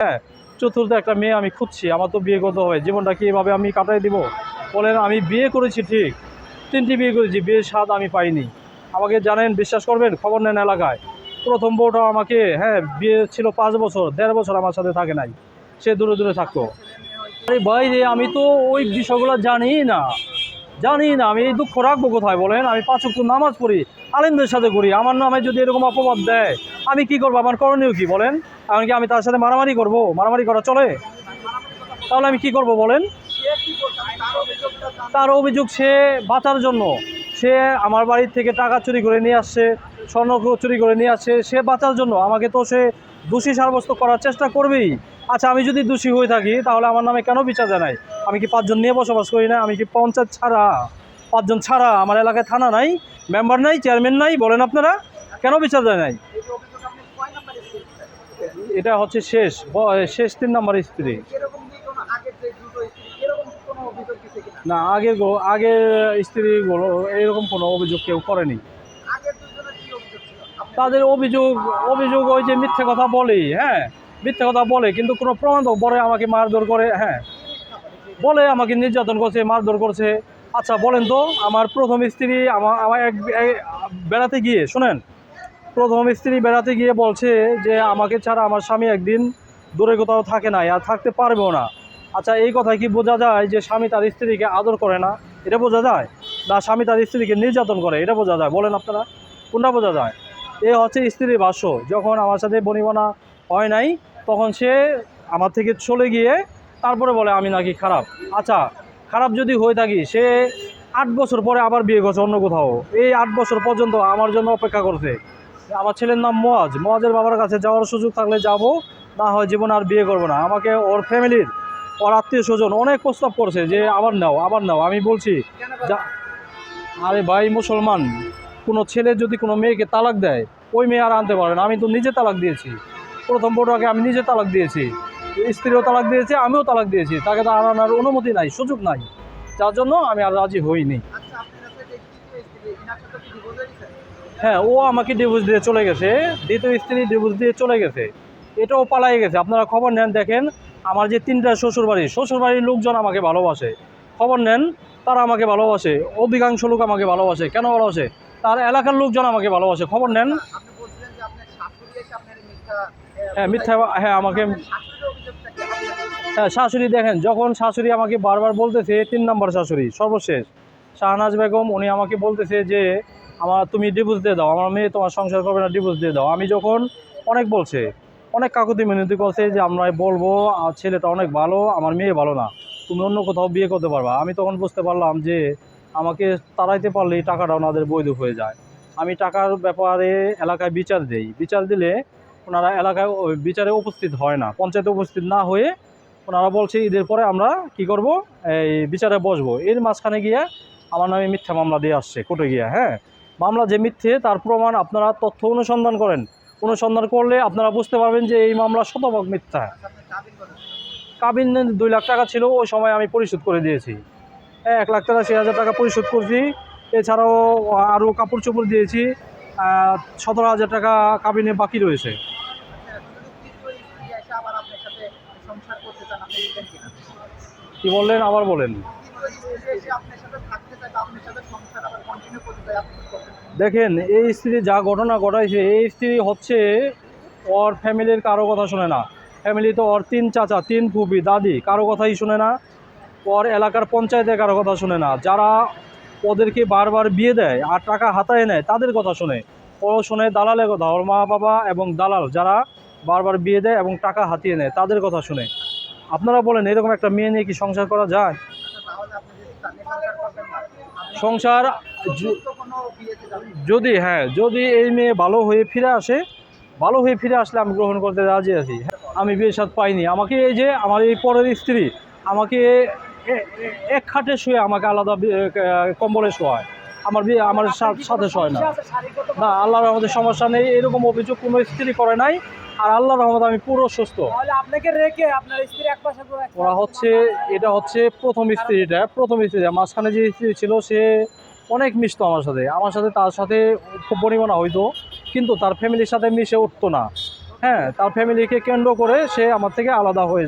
হ্যাঁ চতুর্থ একটা মেয়ে আমি খুঁজছি, আমার তো বিয়ে করতে হবে। জীবনটা কি এভাবে আমি কাটাই দিব? বলেন, আমি বিয়ে করেছি ঠিক, তিনটি বিয়ে করেছি, বিয়ের স্বাদ আমি পাইনি। আমাকে জানেন, বিশ্বাস করবেন, খবর নেন এলাকায়। প্রথম বউটা আমাকে হ্যাঁ বিয়ে ছিল পাঁচ বছর, দেড় বছর আমার সাথে থাকে নাই। সে দূরে দূরে থাকতো। আরে ভাই রে, আমি তো ওই বিষয়গুলো জানি না। জানি না, আমি এই দুঃখ রাখব কোথায় বলেন? আমি পাঁচ ওয়াক্ত নামাজ পড়ি, আলেমদের সাথে করি আমার নামে যদি এরকম অপবাদ দেয়, আমি কি করব? আমার করণীয় কি বলেন? এমনকি আমি তার সাথে মারামারি করব? মারামারি করা চলে? তাহলে আমি কি করব বলেন? তার অভিযোগ সে বাঁচার জন্য, সে আমার বাড়ির থেকে টাকা চুরি করে নিয়ে আসছে, স্বর্ণ চুরি করে নিয়ে আসছে, সে বাঁচার জন্য, আমাকে তো সে দোষী সাব্যস্ত করার চেষ্টা করবেই। আচ্ছা আমি যদি দোষী হয়ে থাকি, তাহলে আমার নামে কেন বিচার জানাই? আমি কি পাঁচজন নিয়ে বসবাস করি না? আমি কি পঞ্চায়েত ছাড়া? পাঁচজন ছাড়া? আমার এলাকায় থানা নাই, মেম্বার নাই, চেয়ারম্যান নাই, বলেন আপনারা, কেন বিচার দেয় নাই? এটা হচ্ছে শেষ শেষ তিন নম্বর স্ত্রী। না, আগের আগের স্ত্রীগুলো এরকম কোনো অভিযোগ কেউ করেনি। তাদের অভিযোগ অভিযোগ ওই যে মিথ্যে কথা বলে হ্যাঁ মিথ্যে কথা বলে, কিন্তু কোনো প্রমাণ বলে আমাকে মারধর করে হ্যাঁ বলে আমাকে নির্যাতন করছে, মারধর করছে। আচ্ছা বলেন তো, আমার প্রথম স্ত্রী আমার আমার এক বেড়াতে গিয়ে, শোনেন, প্রথম স্ত্রী বেড়াতে গিয়ে বলছে যে আমাকে ছাড়া আমার স্বামী একদিন দূরে কোথাও থাকে না আর থাকতে পারবেও না। আচ্ছা এই কথা কি বোঝা যায় যে স্বামী তার স্ত্রীকে আদর করে না? এটা বোঝা যায়? না, স্বামী তার স্ত্রীকে নির্যাতন করে, এটা বোঝা যায়। বলেন আপনারা, কোনটা বোঝা যায়? এ হচ্ছে স্ত্রীর ভাষ্য যখন আমার সাথে বনিবনা হয় নাই, তখন সে আমার থেকে চলে গিয়ে তারপরে বলে, আমি নাকি খারাপ। আচ্ছা খারাপ যদি হয়ে থাকি, সে আট বছর পরে আবার বিয়ে করছে অন্য কোথাও। এই আট বছর পর্যন্ত আমার জন্য অপেক্ষা করছে। আমার ছেলের নাম মোয়াজ। মোয়াজের বাবার কাছে যাওয়ার সুযোগ থাকলে যাব, না হয় জীবন আর বিয়ে করব না। আমাকে ওর ফ্যামিলির, ওর আত্মীয় স্বজন অনেক প্রস্তাব করছে যে, আবার নাও আবার নাও। আমি বলছি আরে ভাই, মুসলমান। কোনো ছেলে যদি কোনো মেয়েকে তালাক দেয় ওই মেয়ে আর আনতে পারে না। আমি তো নিজে তালাক দিয়েছি। প্রথম বড়টাকে আমি নিজে তালাক দিয়েছি। স্ত্রীও তালাক দিয়েছে আমিও তালাক দিয়েছি। তাকে তো আর আনার অনুমতি নাই সুযোগ নাই। যার জন্য আমি আর রাজি হইনি। হ্যাঁ ও আমাকে ডিভোর্স দিয়ে চলে গেছে। দ্বিতীয় স্ত্রী ডিভোর্স দিয়ে চলে গেছে। এটাও পালাই গেছে। আপনারা খবর নেন দেখেন আমার যে তিনটা শ্বশুর বাড়ি শ্বশুর বাড়ির লোকজন আমাকে ভালোবাসে। খবর নেন তারা আমাকে ভালোবাসে। অধিকাংশ লোক আমাকে ভালোবাসে। কেন ভালোবাসে? তার এলাকার লোকজন আমাকে ভালোবাসে। খবর নেন। হ্যাঁ মিথ্যা হ্যাঁ আমাকে হ্যাঁ শাশুড়ি দেখেন যখন শাশুড়ি আমাকে বারবার বলতেছে তিন নম্বর শাশুড়ি সর্বশেষ। শাহনাজ বেগম উনি আমাকে বলতেছে যে আমার তুমি ডিভোর্স দিয়ে দাও আমার মেয়ে তোমার সংসার করবে না ডিভোর্স দিয়ে দাও। আমি যখন অনেক বলছে অনেক কাকুতি মিনতি করছে যে আমরা বলব ছেলেটা অনেক ভালো আমার মেয়ে ভালো না। তুমি অন্য কোথাও বিয়ে করতে পারবা। আমি তখন বুঝতে পারলাম যে আমাকে তাড়াইতে পারলেই টাকাটা ওনাদের বৈধ হয়ে যায়। আমি টাকার ব্যাপারে এলাকায় বিচার দেই। বিচার দিলে ওনারা এলাকায় বিচারে উপস্থিত হয় না। পঞ্চায়েতে উপস্থিত না হয়ে ওনারা বলছে, ঈদের পরে আমরা কি করব? এই বিচারে বসবো। এর মাঝখানে গিয়ে আমার নামে মিথ্যা মামলা দিয়ে আসছে কোর্টে গিয়ে হ্যাঁ? মামলা যে মিথ্যে, তার প্রমাণ আপনারা তথ্য অনুসন্ধান করেন। অনুসন্ধান করলে আপনারা বুঝতে পারবেন যে এই মামলা শতভাগ মিথ্যা। কাবিন দুই লাখ টাকা ছিল, ওই সময় আমি পরিশোধ করে দিয়েছি। এক লাখ টাকা হাজার টাকা পরিশোধ করছি। এছাড়াও আরও কাপড় চোপড় দিয়েছি। সতেরো হাজার টাকা কাবিনে বাকি রয়েছে। কি বললেন? আবার বলেন। দেখেন, এই স্ত্রী যা ঘটনা ঘটাইছে, এই স্ত্রী হচ্ছে ওর ফ্যামিলির কারও কথা শোনে না। ফ্যামিলি তো ওর তিন চাচা, তিন ফুপি দাদি, কারও কথাই শুনে না। ওর এলাকার পঞ্চায়েতে কারও কথা শুনে না। যারা ওদেরকে বারবার বিয়ে দেয় আর টাকা হাতায় নেয়, তাদের কথা শোনে। ও শোনে দালালের কথা, ওর মা বাবা এবং দালাল যারা বারবার বিয়ে দেয় এবং টাকা হাতিয়ে নেয়, তাদের কথা শুনে। আপনারা বলেন, এরকম একটা মেয়ে নিয়ে কি সংসার করা যায়? সংসার যদি হ্যাঁ যদি এই মেয়ে ভালো হয়ে ফিরে আসে, ভালো হয়ে ফিরে আসলে আমি গ্রহণ করতে রাজি আছি। আমি বিয়ে সাথ পাইনি। আমাকে এই যে, আমার এই পরের স্ত্রী, আমাকে এক খাটে শুয়ে আমাকে আলাদা কম্বলে শোয়ায়। আমার বিয়ে আমার সাথে শোয় না। না আল্লাহর রহমতের সমস্যা নেই। এরকম অভিযোগ কোনো স্ত্রী করে নাই। আর আল্লাহর রহমত আমি পুরো সুস্থ। আপনাকে রেখে আপনার স্ত্রী এক পাশে ওরা হচ্ছে এটা হচ্ছে প্রথম স্ত্রীটা প্রথম স্ত্রী। মাঝখানে যে স্ত্রী ছিল সে অনেক মিশতো আমার সাথে। আমার সাথে তার সাথে খুব পরিমাণা হইতো। কিন্তু তার ফ্যামিলির সাথে মিশে উঠতো না। হ্যাঁ তার ফ্যামিলিকে কেন্দ্র করে সে আমার থেকে আলাদা হয়ে